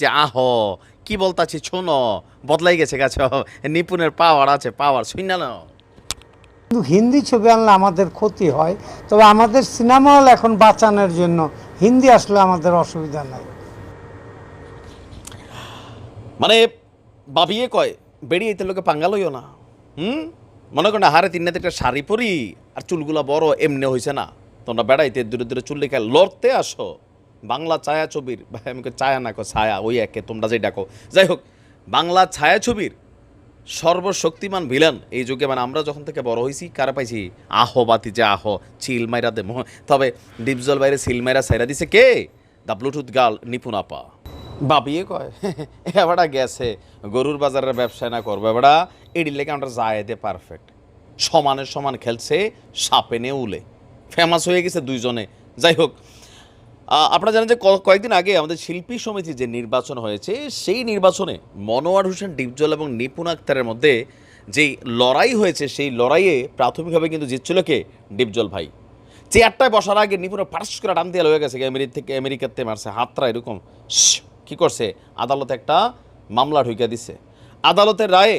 যে আহ কি বলতাছি শোনো বদলাই গেছে গেছে নিপুণের পাওয়ার আছে পাওয়ার শুন না। কিন্তু হিন্দি ছবি আনলে আমাদের ক্ষতি হয় তবে আমাদের সিনেমা হল এখন বাঁচানোর জন্য। হিন্দি আসলে আমাদের অসুবিধা নাই। মানে বাবিয়ে কয় বেরিয়ে এতে লোকে পাঙ্গাল হইও না। হুম? মনে করেন হারে তিন একটা শাড়ি পরি আর চুলগুলা বড় এমনি হয়েছে না। তোমরা বেড়াইতে দূরে দূরে চুল লেখা লড়তে আসো। বাংলা ছায়া ছবির আমি কই ছায়া না কো ছায়া, ওই একে, তোমরা যে ডাকো। যাই হোক, বাংলা ছায়া ছবির সর্বশক্তিমান ভিলেন এই যুগে মানে আমরা যখন থেকে বড় হয়েছি কারা পাইছি? আহ বাতি যে আহো চিল মাইরা দে তবে ডিপজল বাইরে সিল মাইরা সাইরা দিছে কে? দ্য ব্লুটুথ গার্ল নিপুণ আপা। বাবিয়ে কয়? এবারটা গেছে। গরুর বাজারের ব্যবসা না করব এবারটা এডির লেগে আমরা জায়েদে পারফেক্ট সমানের সমান খেলছে, সাপে নে উলে। ফেমাস হয়ে গেছে দুইজনে। যাই হোক আপনারা জানেন যে কয়েকদিন আগে আমাদের শিল্পী সমিতি যে নির্বাচন হয়েছে, সেই নির্বাচনে মনোয়ার হোসেন ডিপজল এবং নিপুণ আক্তারের মধ্যে যেই লড়াই হয়েছে, সেই লড়াইয়ে প্রাথমিকভাবে কিন্তু জিতছিল কে? ডিপজল ভাই। চেয়ারটায় বসার আগে নিপুণের পার্স করে টান দিয়ে হয়ে গেছে আমেরিকা থেকে আমেরিকাতে মারছে হাতরা এরকম। কী করছে? আদালতে একটা মামলা ঢুকিয়ে দিছে। আদালতের রায়ে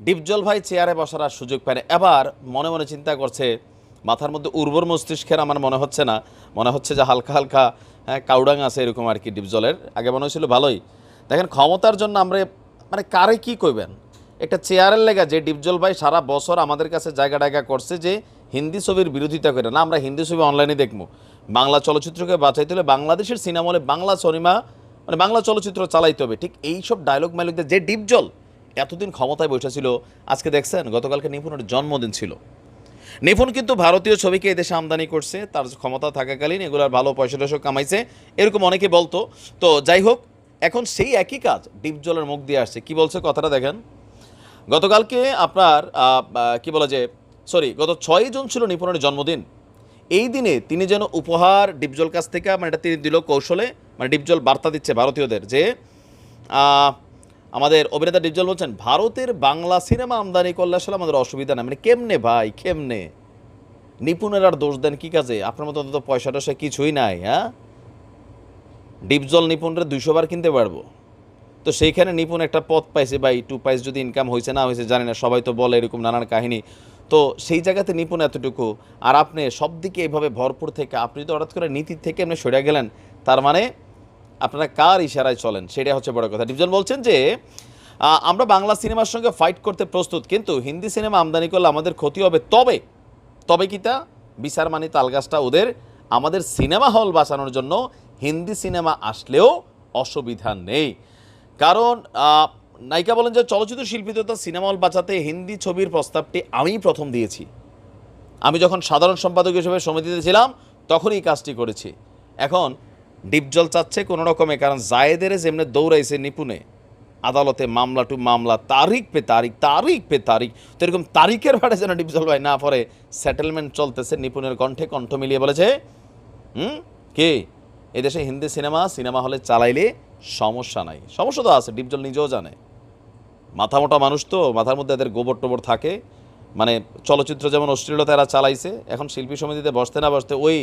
ডিপজল ভাই চেয়ারে বসার সুযোগ পায় এবার মনে মনে চিন্তা করছে মাথার মধ্যে উর্বর মস্তিষ্কের আমার মনে হচ্ছে না। মনে হচ্ছে যে হালকা হালকা হ্যাঁ কাউডাং আছে এরকম আর কি ডিপজলের। আগে মনে হয়েছিল ভালোই। দেখেন, ক্ষমতার জন্য আমরা মানে কারে কি কইবেন? একটা চেয়ারের লেগা যে ডিপজল ভাই সারা বছর আমাদের কাছে জায়গা টায়গা করছে যে হিন্দি ছবির বিরোধিতা করে। না, আমরা হিন্দি ছবি অনলাইনে দেখব। বাংলা চলচ্চিত্রকে বাঁচাইতে হলে বাংলাদেশের সিনেমা হলে বাংলা সিনেমা মানে বাংলা চলচ্চিত্র চালাইতে হবে। ঠিক এই সব ডায়লগ মাইলগ দিয়ে যে ডিপজল, এতদিন ক্ষমতায় বসেছিল আজকে দেখছেন, গতকালকে নিপুণের জন্মদিন ছিল। নিপুণ কিন্তু ভারতীয় ছবিকে এদেশে আমদানি করছে, তার ক্ষমতা থাকাকালীন এগুলার ভালো পয়সা টয়সা কামাইছে, এরকম অনেকে বলতো। তো যাই হোক, এখন সেই একই কাজ ডিপজলের মুখ দিয়ে আসছে। কি বলছে কথাটা দেখেন। গতকালকে আপনার কি বলা যে সরি গত ছয় জুন ছিল নিপুণের জন্মদিন। এই দিনে তিনি যেন উপহার ডিপজল কাছ থেকে মানে এটা তিনি দিল কৌশলে মানে ডিপজল বার্তা দিচ্ছে ভারতীয়দের যে আমাদের অভিনেতা ডিপজল বলছেন, ভারতের বাংলা সিনেমা আমদানি করলে আসলে আমাদের অসুবিধা না মানে কেমনে ভাই, কেমনে? নিপুণের আর দোষ দেন কি কাজে? আপনার মতো অন্তত পয়সা টয়সা কিছুই নাই হ্যাঁ? ডিপজল নিপুণরে দুইশো বার কিনতে পারব। তো সেইখানে নিপুণ একটা পথ পাইছে বা টু পাইস যদি ইনকাম হয়েছে না হয়েছে জানি না, সবাই তো বলে এরকম নানান কাহিনী। তো সেই জায়গাতে নিপুণ এতটুকু। আর আপনি সব দিকে এইভাবে ভরপুর থেকে, আপনি তো হঠাৎ করে নীতির থেকে এমনি সরে গেলেন, তার মানে আপনারা কার ইশারায় চলেন? সেটাই হচ্ছে বড় কথা। ডিপজন বলছেন যে আমরা বাংলা সিনেমার সঙ্গে ফাইট করতে প্রস্তুত, কিন্তু হিন্দি সিনেমা আমদানি করলে আমাদের ক্ষতি হবে তবে তবে কি তা? বিচার মানি তালগাছটা ওদের, আমাদের সিনেমা হল বাঁচানোর জন্য হিন্দি সিনেমা আসলেও অসুবিধা নেই। কারণ নায়িকা বলেন যে চলচ্চিত্র শিল্পী তথা সিনেমা হল বাঁচাতে হিন্দি ছবির প্রস্তাবটি আমিই প্রথম দিয়েছি। আমি যখন সাধারণ সম্পাদক হিসেবে সমিতিতে ছিলাম, তখনই কাজটি করেছি। এখন ডিপজল চাচ্ছে কোনো রকমে, কারণ জায়েদের যেমনি দৌড়াইছে নিপুণে, আদালতে মামলা টু মামলা, তারিখ পে তারিখ তারিখ পে তারিখ, তো এরকম তারিখের ভাড়ে যেন ডিপজল ভাই না পরে সেটেলমেন্ট চলতেছে নিপুণের কণ্ঠে, কণ্ঠ মিলিয়ে বলেছে, হুম? কে? এদেশে হিন্দি সিনেমা সিনেমা হলে চালাইলে সমস্যা নাই। সমস্যা তো আছে ডিপজল নিজেও জানে। মাথা মোটা মানুষ তো, মাথার মধ্যে এদের গোবর টোবর থাকে। মানে চলচ্চিত্র যেমন অশ্লীলতা এরা চালাইছে, এখন শিল্পী সমিতিতে বসতে না বসতে ওই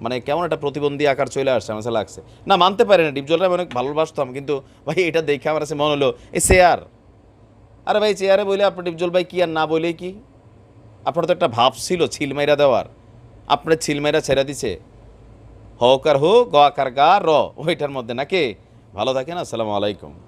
মানে কেমন একটা প্রতিবন্ধী আকার চলে আসছে, আমার লাগছে। না, মানতে পারি না ডিপজলটা আমি অনেক ভালোবাসতাম, কিন্তু ভাই, এটা দেখে আমার কাছে মনে হলো এ চেয়ার। আরে ভাই, চেয়ারে বলে আপনার ডিপজল ভাই কি আর না বলে কি? আপনার তো একটা ভাব ছিল ছিলমাইরা দেওয়ার। আপনার ছিলমাইরা ছেড়ে দিছে। হোক আর হোক, গ আকার গা, র, ওইটার মধ্যে নাকি? ভালো থাকেন, আসসালামু আলাইকুম।